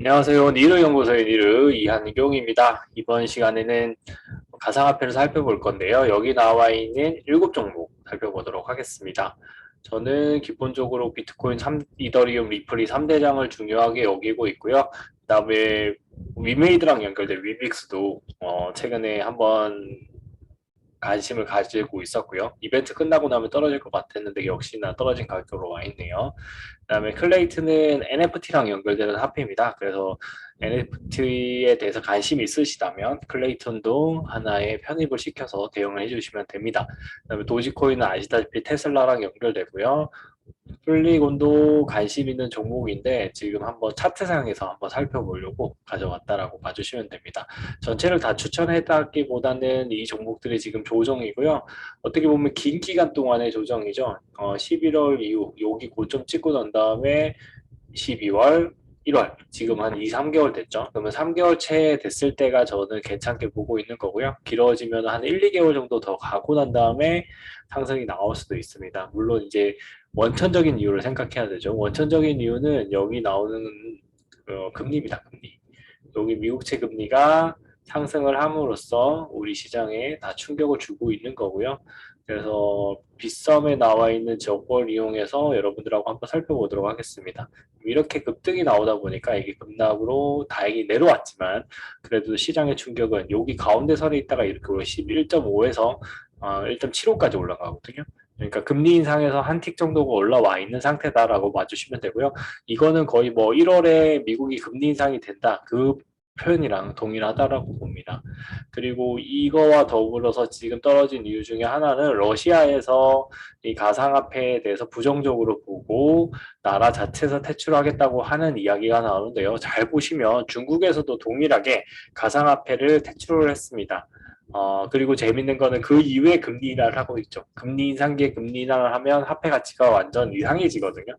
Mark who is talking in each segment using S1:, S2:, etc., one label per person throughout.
S1: 안녕하세요. 니르 연구소의 니르 이한경입니다. 이번 시간에는 가상화폐를 살펴볼 건데요. 여기 나와 있는 7종목 살펴보도록 하겠습니다. 저는 기본적으로 비트코인 3, 이더리움, 리플이 3대장을 중요하게 여기고 있고요. 그 다음에 위메이드랑 연결된 위믹스도 어, 최근에 한번 관심을 가지고 있었고요. 이벤트 끝나고 나면 떨어질 것 같았는데 역시나 떨어진 가격으로 와 있네요. 그다음에 클레이트는 NFT랑 연결되는 화폐입니다. 그래서 NFT에 대해서 관심이 있으시다면 클레이튼도 하나의 편입을 시켜서 대응을 해주시면 됩니다. 그다음에 도지코인은 아시다시피 테슬라랑 연결되고요. 플리곤도 관심 있는 종목인데 지금 한번 차트상에서 한번 살펴보려고 가져왔다라고 봐주시면 됩니다. 전체를 다 추천했다기보다는 이 종목들이 지금 조정이고요. 어떻게 보면 긴 기간 동안의 조정이죠. 어, 11월 이후 여기 고점 찍고 난 다음에 12월 1월 지금 한 2, 3개월 됐죠. 그러면 3개월 채 됐을 때가 저는 괜찮게 보고 있는 거고요. 길어지면 한 1, 2개월 정도 더 가고 난 다음에 상승이 나올 수도 있습니다. 물론 이제 원천적인 이유를 생각해야 되죠. 원천적인 이유는 여기 나오는 어, 금리입니다. 금리. 여기 미국채 금리가 상승을 함으로써 우리 시장에 다 충격을 주고 있는 거고요. 그래서 빗썸에 나와 있는 저걸 이용해서 여러분들하고 한번 살펴보도록 하겠습니다. 이렇게 급등이 나오다 보니까 이게 급락으로 다행히 내려왔지만 그래도 시장의 충격은 여기 가운데 선에 있다가 이렇게 11.5에서 어, 1.75까지 올라가거든요. 그러니까 금리 인상에서 한 틱 정도가 올라와 있는 상태다라고 봐주시면 되고요. 이거는 거의 뭐 1월에 미국이 금리 인상이 된다. 그 표현이랑 동일하다라고 봅니다. 그리고 이거와 더불어서 지금 떨어진 이유 중에 하나는 러시아에서 이 가상화폐에 대해서 부정적으로 보고 나라 자체에서 퇴출하겠다고 하는 이야기가 나오는데요. 잘 보시면 중국에서도 동일하게 가상화폐를 퇴출을 했습니다. 어, 그리고 재밌는 거는 그 이후에 금리 인하를 하고 있죠. 금리 인상기에 금리 인하를 하면 화폐 가치가 완전 이상해지거든요.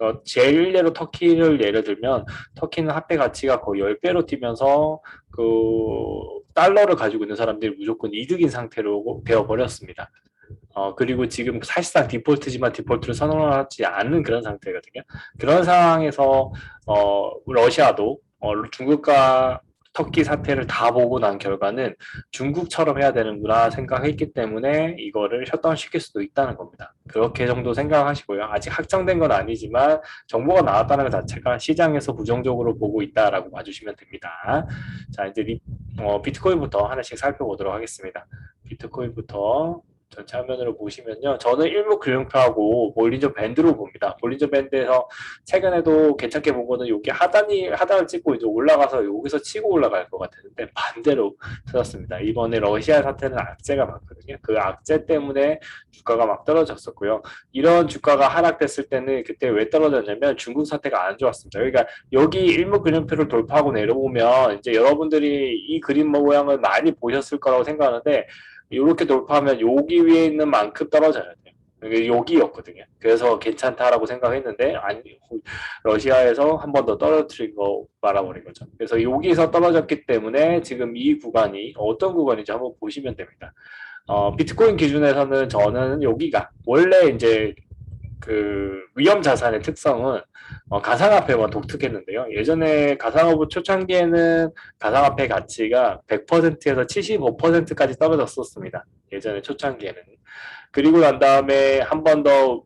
S1: 어, 제일 예로 터키를 예를 들면 터키는 화폐 가치가 거의 10배로 뛰면서 그 달러를 가지고 있는 사람들이 무조건 이득인 상태로 되어버렸습니다. 어, 그리고 지금 사실상 디폴트지만 디폴트를 선언하지 않는 그런 상태거든요. 그런 상황에서 어, 러시아도 어, 중국과 터키 사태를 다 보고 난 결과는 중국처럼 해야 되는구나 생각했기 때문에 이거를 셧다운 시킬 수도 있다는 겁니다. 그렇게 정도 생각하시고요. 아직 확정된 건 아니지만 정보가 나왔다는 것 자체가 시장에서 부정적으로 보고 있다라고 봐주시면 됩니다. 자 이제 리, 어, 비트코인부터 하나씩 살펴보도록 하겠습니다. 비트코인부터 전체 화면으로 보시면요. 저는 일목균형표하고 볼린저 밴드로 봅니다. 볼린저 밴드에서 최근에도 괜찮게 본 거는 여기 하단이 하단을 찍고 이제 올라가서 여기서 치고 올라갈 것 같았는데 반대로 터졌습니다. 이번에 러시아 사태는 악재가 많거든요. 그 악재 때문에 주가가 막 떨어졌었고요. 이런 주가가 하락됐을 때는 그때 왜 떨어졌냐면 중국 사태가 안 좋았습니다. 그러니까 여기 일목균형표를 돌파하고 내려오면 이제 여러분들이 이 그림 모양을 많이 보셨을 거라고 생각하는데 이렇게 돌파하면 여기 위에 있는 만큼 떨어져야 돼요. 여기였거든요. 그래서 괜찮다라고 생각했는데 아니 러시아에서 한 번 더 떨어뜨린 거 말아버린 거죠. 그래서 여기서 떨어졌기 때문에 지금 이 구간이 어떤 구간인지 한번 보시면 됩니다. 어, 비트코인 기준에서는 저는 여기가 원래 이제 그 위험 자산의 특성은 어, 가상화폐와 독특했는데요. 예전에 가상화폐 초창기에는 가상화폐 가치가 100%에서 75%까지 떨어졌었습니다. 예전에 초창기에는. 그리고 난 다음에 한 번 더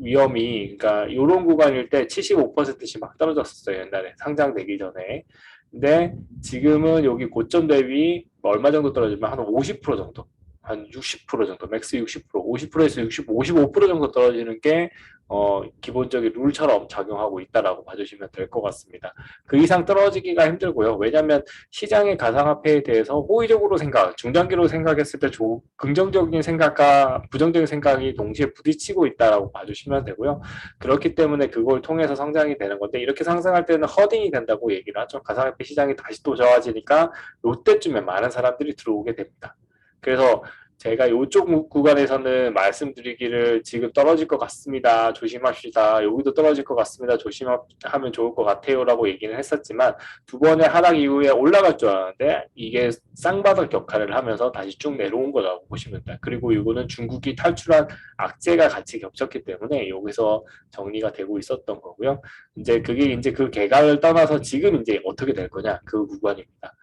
S1: 위험이, 그러니까 이런 구간일 때 75%씩 막 떨어졌었어요. 옛날에 상장되기 전에. 근데 지금은 여기 고점 대비 얼마 정도 떨어지면 한 50% 정도. 한 60% 정도, 맥스 60%, 50%에서 60, 55% 정도 떨어지는 게 어, 기본적인 룰처럼 작용하고 있다라고 봐주시면 될 것 같습니다. 그 이상 떨어지기가 힘들고요. 왜냐하면 시장의 가상화폐에 대해서 호의적으로 생각, 중장기로 생각했을 때 조, 긍정적인 생각과 부정적인 생각이 동시에 부딪히고 있다라고 봐주시면 되고요. 그렇기 때문에 그걸 통해서 성장이 되는 건데 이렇게 상승할 때는 허딩이 된다고 얘기를 하죠. 가상화폐 시장이 다시 또 좋아지니까 이때쯤에 많은 사람들이 들어오게 됩니다. 그래서 제가 이쪽 구간에서는 말씀드리기를 지금 떨어질 것 같습니다. 조심합시다. 여기도 떨어질 것 같습니다. 조심하면 좋을 것 같아요라고 얘기는 했었지만 두 번의 하락 이후에 올라갈 줄 알았는데 이게 쌍바닥 격화를 하면서 다시 쭉 내려온 거라고 보시면 돼요. 그리고 이거는 중국이 탈출한 악재가 같이 겹쳤기 때문에 여기서 정리가 되고 있었던 거고요. 이제 그게 이제 그 개각을 떠나서 지금 이제 어떻게 될 거냐 그 구간입니다.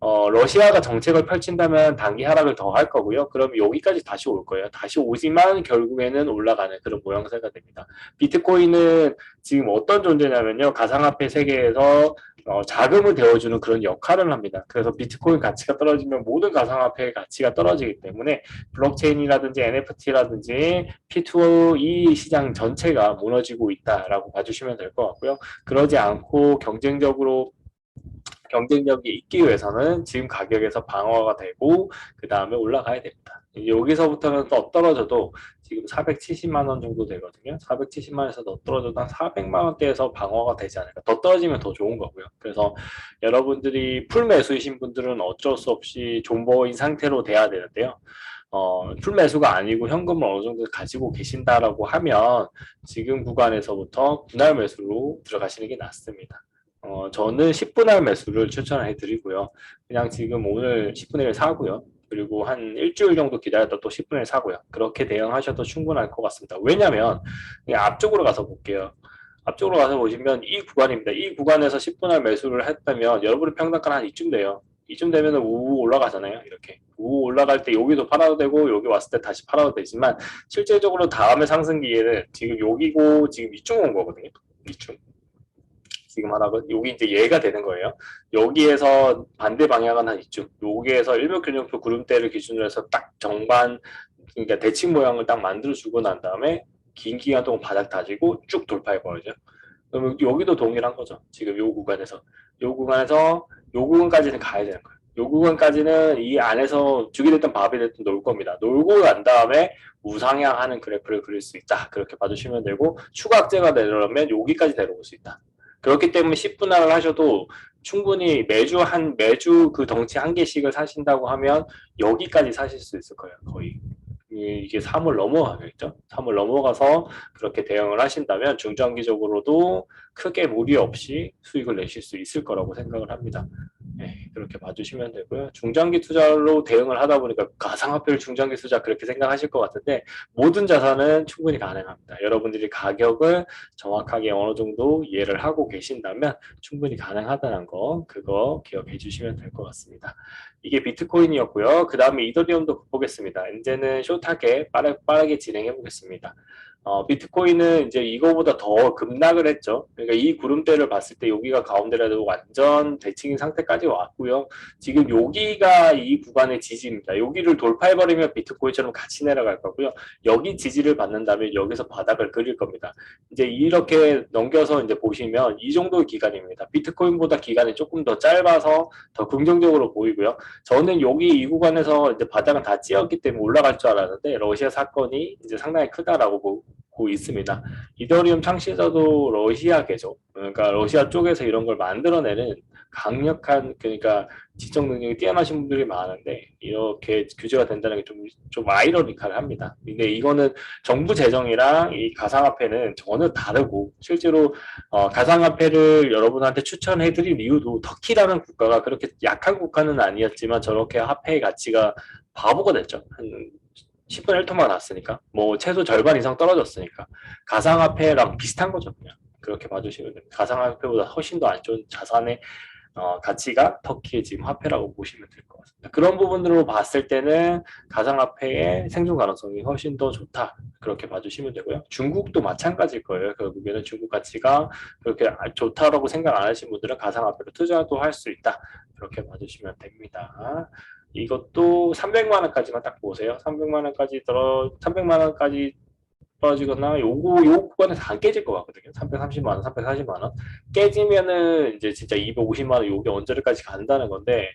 S1: 어, 러시아가 정책을 펼친다면 단기 하락을 더 할 거고요. 그럼 여기까지 다시 올 거예요. 다시 오지만 결국에는 올라가는 그런 모양새가 됩니다. 비트코인은 지금 어떤 존재냐면요. 가상화폐 세계에서 어, 자금을 데워주는 그런 역할을 합니다. 그래서 비트코인 가치가 떨어지면 모든 가상화폐의 가치가 떨어지기 때문에 블록체인이라든지 NFT라든지 P2E 시장 전체가 무너지고 있다라고 봐주시면 될 것 같고요. 그러지 않고 경쟁적으로 경쟁력이 있기 위해서는 지금 가격에서 방어가 되고 그 다음에 올라가야 됩니다. 여기서부터는 더 떨어져도 지금 470만 원 정도 되거든요. 470만 원에서 더 떨어져도 한 400만 원대에서 방어가 되지 않을까. 더 떨어지면 더 좋은 거고요. 그래서 여러분들이 풀 매수이신 분들은 어쩔 수 없이 존버인 상태로 돼야 되는데요. 어, 풀 매수가 아니고 현금을 어느 정도 가지고 계신다라고 하면 지금 구간에서부터 분할 매수로 들어가시는 게 낫습니다. 어, 저는 10분할 매수를 추천해 드리고요. 그냥 지금 오늘 10분의 1 사고요. 그리고 한 일주일 정도 기다렸다 또 10분의 1 사고요. 그렇게 대응하셔도 충분할 것 같습니다. 왜냐면 그냥 앞쪽으로 가서 볼게요. 앞쪽으로 가서 보시면 이 구간입니다. 이 구간에서 10분할 매수를 했다면 여러분의 평단가는 한 이쯤 돼요. 이쯤 되면 우 올라가잖아요. 이렇게 우 올라갈 때 여기도 팔아도 되고 여기 왔을 때 다시 팔아도 되지만 실제적으로 다음에 상승기에는 지금 여기고 지금 이쯤 온 거거든요. 이쯤. 지금 하락은 여기 이제 얘가 되는 거예요. 여기에서 반대 방향은 한 이쯤. 여기에서 일목균형표 구름대를 기준으로 해서 딱 정반 그러니까 대칭 모양을 딱 만들어 주고 난 다음에 긴 기간 동안 바닥 다지고 쭉 돌파해 버리죠. 그러면 여기도 동일한 거죠. 지금 요 구간에서 요 구간에서 요 구간까지는 가야 되는 거예요. 요 구간까지는 이 안에서 주게 됐던 밥이 됐든 놀 겁니다. 놀고 난 다음에 우상향하는 그래프를 그릴 수 있다. 그렇게 봐주시면 되고 추가 악재가 내려오면 여기까지 내려올 수 있다. 그렇기 때문에 10분할을 하셔도 충분히 매주 한 매주 그 덩치 한 개씩을 사신다고 하면 여기까지 사실 수 있을 거예요. 거의. 이게 3을 넘어가겠죠. 3을 넘어가서 그렇게 대응을 하신다면 중장기적으로도 크게 무리 없이 수익을 내실 수 있을 거라고 생각을 합니다. 네, 그렇게 봐주시면 되고요. 중장기 투자로 대응을 하다 보니까 가상화폐를 중장기 투자 그렇게 생각하실 것 같은데 모든 자산은 충분히 가능합니다. 여러분들이 가격을 정확하게 어느 정도 이해를 하고 계신다면 충분히 가능하다는 거 그거 기억해 주시면 될 것 같습니다. 이게 비트코인이었고요. 그 다음에 이더리움도 보겠습니다. 이제는 숏하게 빠르, 빠르게 진행해 보겠습니다. 어, 비트코인은 이제 이거보다 더 급락을 했죠. 그러니까 이 구름대를 봤을 때 여기가 가운데라도 완전 대칭인 상태까지 왔고요. 지금 여기가 이 구간의 지지입니다. 여기를 돌파해버리면 비트코인처럼 같이 내려갈 거고요. 여기 지지를 받는다면 여기서 바닥을 그릴 겁니다. 이제 이렇게 넘겨서 이제 보시면 이 정도의 기간입니다. 비트코인보다 기간이 조금 더 짧아서 더 긍정적으로 보이고요. 저는 여기 이 구간에서 이제 바닥은 다 찌었기 때문에 올라갈 줄 알았는데 러시아 사건이 이제 상당히 크다라고 보고 고 있습니다. 이더리움 창시자도 러시아 계죠. 그러니까 러시아 쪽에서 이런 걸 만들어내는 강력한 그러니까 지적 능력이 뛰어나신 분들이 많은데 이렇게 규제가 된다는 게좀좀 아이러니컬합니다. 근데 이거는 정부 재정이랑 이 가상화폐는 전혀 다르고 실제로 어, 가상화폐를 여러분한테 추천해드릴 이유도 터키라는 국가가 그렇게 약한 국가는 아니었지만 저렇게 화폐의 가치가 바보가 됐죠. 한 10분의 1토만 났으니까 뭐 최소 절반 이상 떨어졌으니까 가상화폐랑 비슷한 거죠 그냥 그렇게 봐주시면 됩니다. 가상화폐보다 훨씬 더 안 좋은 자산의 어, 가치가 터키의 지금 화폐라고 보시면 될 것 같습니다. 그런 부분으로 봤을 때는 가상화폐의 생존 가능성이 훨씬 더 좋다. 그렇게 봐주시면 되고요. 중국도 마찬가지일 거예요. 결국에는 중국 가치가 그렇게 좋다라고 생각 안 하시는 분들은 가상화폐로 투자도 할 수 있다. 그렇게 봐주시면 됩니다. 이것도 300만 원까지만 딱 보세요. 300만 원까지 들어 300만 원까지 떨어지거나 요거 요 구간에서 안 깨질 것 같거든요. 330만 원, 340만 원 깨지면은 이제 진짜 250만 원 요게 언저리까지 간다는 건데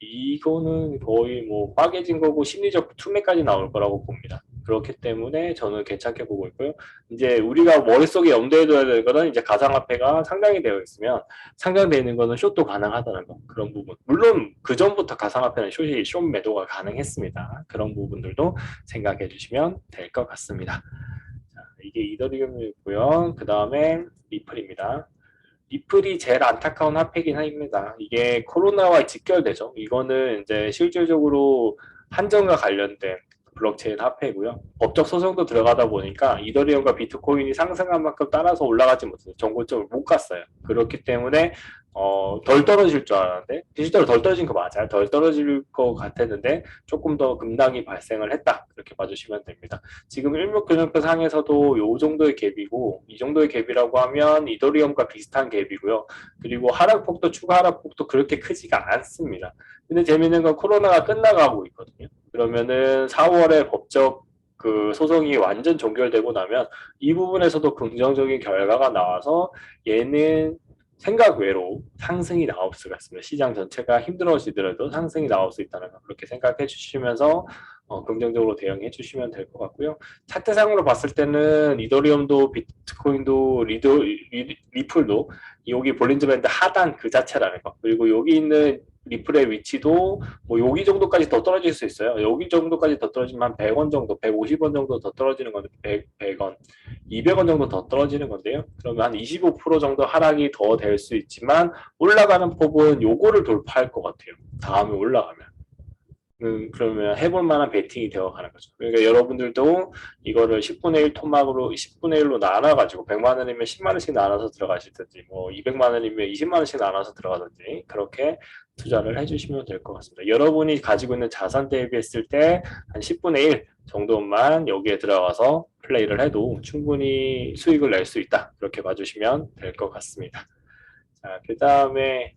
S1: 이거는 거의 뭐 빠개진 거고 심리적 투매까지 나올 거라고 봅니다. 그렇기 때문에 저는 괜찮게 보고 있고요. 이제 우리가 머릿속에 염두에 둬야 될 거는 이제 가상화폐가 상장이 되어 있으면 상장되어 있는 거는 숏도 가능하다는 거 그런 부분. 물론 그 전부터 가상화폐는 숏이 숏 매도가 가능했습니다. 그런 부분들도 생각해 주시면 될 것 같습니다. 자, 이게 이더리움이고요. 그 다음에 리플입니다. 리플이 제일 안타까운 화폐긴 합니다. 이게 코로나와 직결되죠. 이거는 이제 실질적으로 한정과 관련된 블록체인 화폐고요. 법적 소송도 들어가다 보니까 이더리움과 비트코인이 상승한 만큼 따라서 올라가지 못해서 정고점을 못 갔어요. 그렇기 때문에 어, 덜 떨어질 줄 알았는데 실제로 덜 떨어진 거 맞아요. 덜 떨어질 것 같았는데 조금 더 급락이 발생을 했다. 그렇게 봐주시면 됩니다. 지금 일목균형표 상에서도 요 정도의 갭이고 이 정도의 갭이라고 하면 이더리움과 비슷한 갭이고요. 그리고 하락폭도 추가 하락폭도 그렇게 크지가 않습니다. 근데 재밌는 건 코로나가 끝나가고 있거든요. 그러면은 4월에 법적 그 소송이 완전 종결되고 나면 이 부분에서도 긍정적인 결과가 나와서 얘는 생각 외로 상승이 나올 수가 있습니다. 시장 전체가 힘들어지더라도 상승이 나올 수 있다는 거 그렇게 생각해 주시면서 어, 긍정적으로 대응해 주시면 될 것 같고요. 차트상으로 봤을 때는 이더리움도 비트코인도 리도, 리, 리플도 여기 볼린저 밴드 하단 그 자체라는 거 그리고 여기 있는 리플의 위치도 뭐 여기 정도까지 더 떨어질 수 있어요. 여기 정도까지 더 떨어지면 한 100원 정도, 150원 정도 더 떨어지는 건데 100, 100 원, 200원 정도 더 떨어지는 건데요. 그러면 한 25% 정도 하락이 더 될 수 있지만 올라가는 폭은 요거를 돌파할 것 같아요. 다음에 올라가면. 음, 그러면 해볼 만한 베팅이 되어가는 거죠. 그러니까 여러분들도 이거를 10분의 1 토막으로 10분의 1로 나눠가지고 100만 원이면 10만 원씩 나눠서 들어가시든지 뭐 200만 원이면 20만 원씩 나눠서 들어가든지 그렇게 투자를 해주시면 될 것 같습니다. 여러분이 가지고 있는 자산 대비했을 때 한 10분의 1 정도만 여기에 들어가서 플레이를 해도 충분히 수익을 낼 수 있다. 그렇게 봐주시면 될 것 같습니다. 자, 그 다음에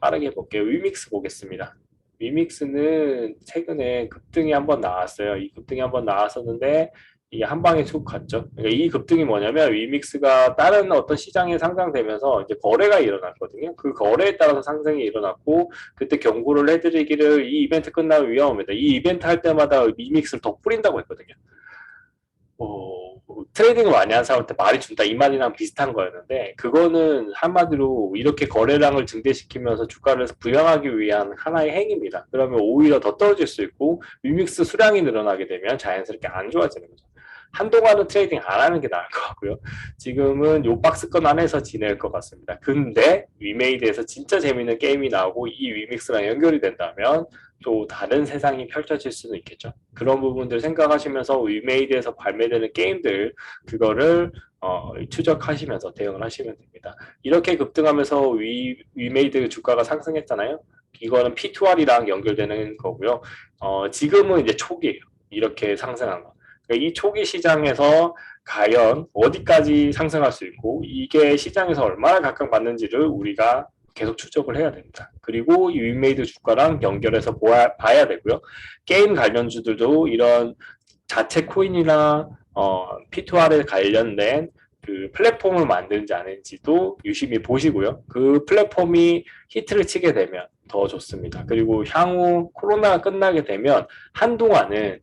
S1: 빠르게 볼게요. 위믹스 보겠습니다. 위믹스는 최근에 급등이 한번 나왔어요. 이 급등이 한번 나왔었는데 이게 한 방에 쑥 갔죠. 그러니까 이 급등이 뭐냐면 위믹스가 다른 어떤 시장에 상장되면서 이제 거래가 일어났거든요. 그 거래에 따라서 상승이 일어났고 그때 경고를 해드리기를 이 이벤트 끝나면 위험합니다. 이 이벤트 할 때마다 위믹스를 더 뿌린다고 했거든요. 어, 트레이딩을 많이 한 사람한테 말이 준다 이 말이랑 비슷한 거였는데 그거는 한마디로 이렇게 거래량을 증대시키면서 주가를 부양하기 위한 하나의 행위입니다. 그러면 오히려 더 떨어질 수 있고 위믹스 수량이 늘어나게 되면 자연스럽게 안 좋아지는 거죠. 한동안은 트레이딩 안 하는 게 나을 것 같고요. 지금은 요 박스권 안에서 지낼 것 같습니다. 근데 위메이드에서 진짜 재밌는 게임이 나오고 이 위믹스랑 연결이 된다면 또 다른 세상이 펼쳐질 수는 있겠죠. 그런 부분들 생각하시면서 위메이드에서 발매되는 게임들 그거를 어, 추적하시면서 대응을 하시면 됩니다. 이렇게 급등하면서 위, 위메이드 주가가 상승했잖아요. 이거는 P2R이랑 연결되는 거고요. 어, 지금은 이제 초기예요. 이렇게 상승한 거. 그러니까 이 초기 시장에서 과연 어디까지 상승할 수 있고 이게 시장에서 얼마나 각광받는지를 우리가 계속 추적을 해야 됩니다. 그리고 이 윈메이드 주가랑 연결해서 보아, 봐야 되고요. 게임 관련주들도 이런 자체 코인이나 어, P2R에 관련된 그 플랫폼을 만드는지 아닌지도 유심히 보시고요. 그 플랫폼이 히트를 치게 되면 더 좋습니다. 그리고 향후 코로나가 끝나게 되면 한동안은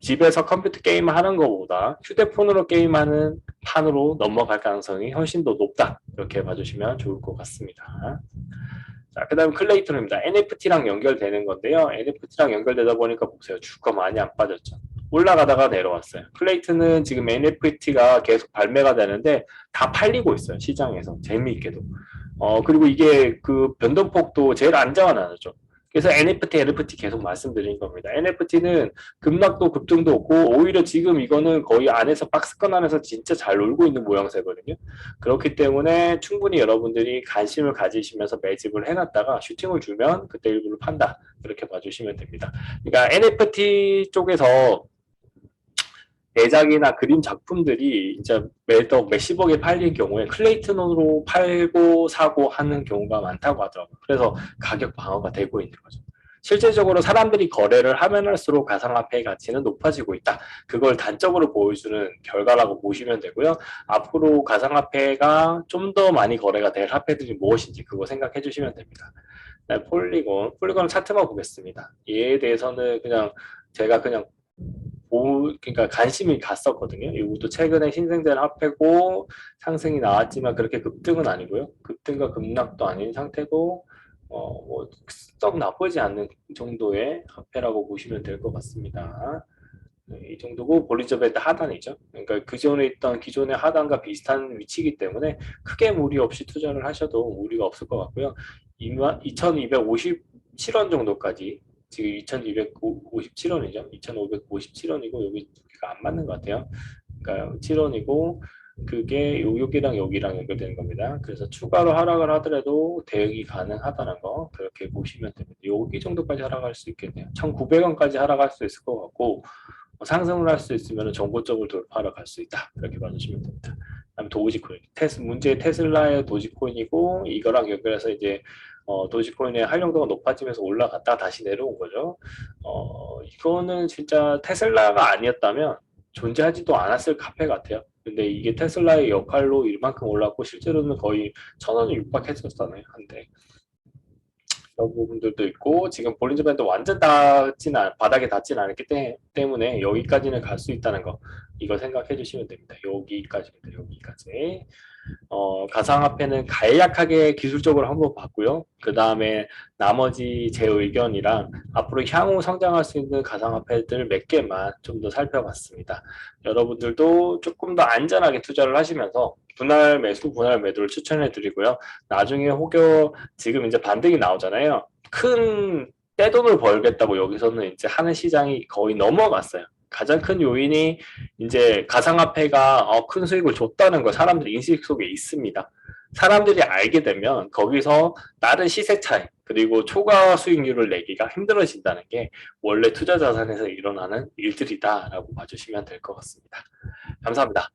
S1: 집에서 컴퓨터 게임을 하는 것보다 휴대폰으로 게임하는 판으로 넘어갈 가능성이 훨씬 더 높다. 이렇게 봐주시면 좋을 것 같습니다. 자, 그 다음 클레이톤입니다. NFT랑 연결되는 건데요. NFT랑 연결되다 보니까 보세요. 주가 많이 안 빠졌죠. 올라가다가 내려왔어요. 클레이트는 지금 NFT가 계속 발매가 되는데 다 팔리고 있어요. 시장에서. 재미있게도. 어, 그리고 이게 그 변동폭도 제일 안정화나죠. 그래서 NFT, NFT 계속 말씀드린 겁니다. NFT는 급락도 급등도 없고 오히려 지금 이거는 거의 안에서 박스권 안에서 진짜 잘 놀고 있는 모양새거든요. 그렇기 때문에 충분히 여러분들이 관심을 가지시면서 매집을 해놨다가 슈팅을 주면 그때 일부를 판다. 그렇게 봐주시면 됩니다. 그러니까 NFT 쪽에서 내작이나 그림 작품들이 이제 매덕 몇십억에 팔린 경우에 클레이튼으로 팔고 사고 하는 경우가 많다고 하더라고요. 그래서 가격 방어가 되고 있는 거죠. 실제적으로 사람들이 거래를 하면 할수록 가상화폐의 가치는 높아지고 있다. 그걸 단적으로 보여주는 결과라고 보시면 되고요. 앞으로 가상화폐가 좀 더 많이 거래가 될 화폐들이 무엇인지 그거 생각해 주시면 됩니다. 네, 폴리곤, 폴리곤 차트만 보겠습니다. 얘에 대해서는 그냥 제가 그냥 보, 그러니까 관심이 갔었거든요. 이것도 최근에 신생된 화폐고 상승이 나왔지만 그렇게 급등은 아니고요. 급등과 급락도 아닌 상태고 어, 뭐 썩 나쁘지 않는 정도의 화폐라고 보시면 될 것 같습니다. 네, 이 정도고 볼리저 밴드 하단이죠. 그러니까 그 전에 있던 기존의 하단과 비슷한 위치이기 때문에 크게 무리 없이 투자를 하셔도 무리가 없을 것 같고요. 2257원 정도까지 지금 2257원이죠. 2557원이고 여기가 안 맞는 것 같아요. 그러니까 7원이고 그게 요- 여기랑 여기랑 연결되는 겁니다. 그래서 추가로 하락을 하더라도 대응이 가능하다는 거 그렇게 보시면 됩니다. 여기 정도까지 하락할 수 있겠네요. 1,900원까지 하락할 수 있을 것 같고 어, 상승을 할 수 있으면 정고점을 돌파하러 갈 수 있다. 그렇게 봐주시면 됩니다. 그다음 도지코인, 테스 문제의 테슬라의 도지코인이고 이거랑 연결해서 이제 어, 도지코인의 활용도가 높아지면서 올라갔다 다시 내려온 거죠. 어, 이거는 진짜 테슬라가 아니었다면 존재하지도 않았을 카페 같아요. 근데 이게 테슬라의 역할로 이만큼 올랐고 실제로는 거의 천 원을 육박했었잖아요 한때. 그런 부분들도 있고 지금 볼린저 밴드 완전 닿진 않, 바닥에 닿진 않았기 때, 때문에 여기까지는 갈 수 있다는 거 이거 생각해 주시면 됩니다. 여기까지입니다. 여기까지. 어, 가상화폐는 간략하게 기술적으로 한번 봤고요. 그 다음에 나머지 제 의견이랑 앞으로 향후 성장할 수 있는 가상화폐들 몇 개만 좀 더 살펴봤습니다. 여러분들도 조금 더 안전하게 투자를 하시면서 분할 매수, 분할 매도를 추천해 드리고요. 나중에 혹여 지금 이제 반등이 나오잖아요. 큰 떼돈을 벌겠다고 여기서는 이제 하는 시장이 거의 넘어갔어요. 가장 큰 요인이 이제 가상화폐가 어, 큰 수익을 줬다는 거 사람들 인식 속에 있습니다. 사람들이 알게 되면 거기서 다른 시세 차이 그리고 초과 수익률을 내기가 힘들어진다는 게 원래 투자 자산에서 일어나는 일들이다라고 봐주시면 될 것 같습니다. 감사합니다.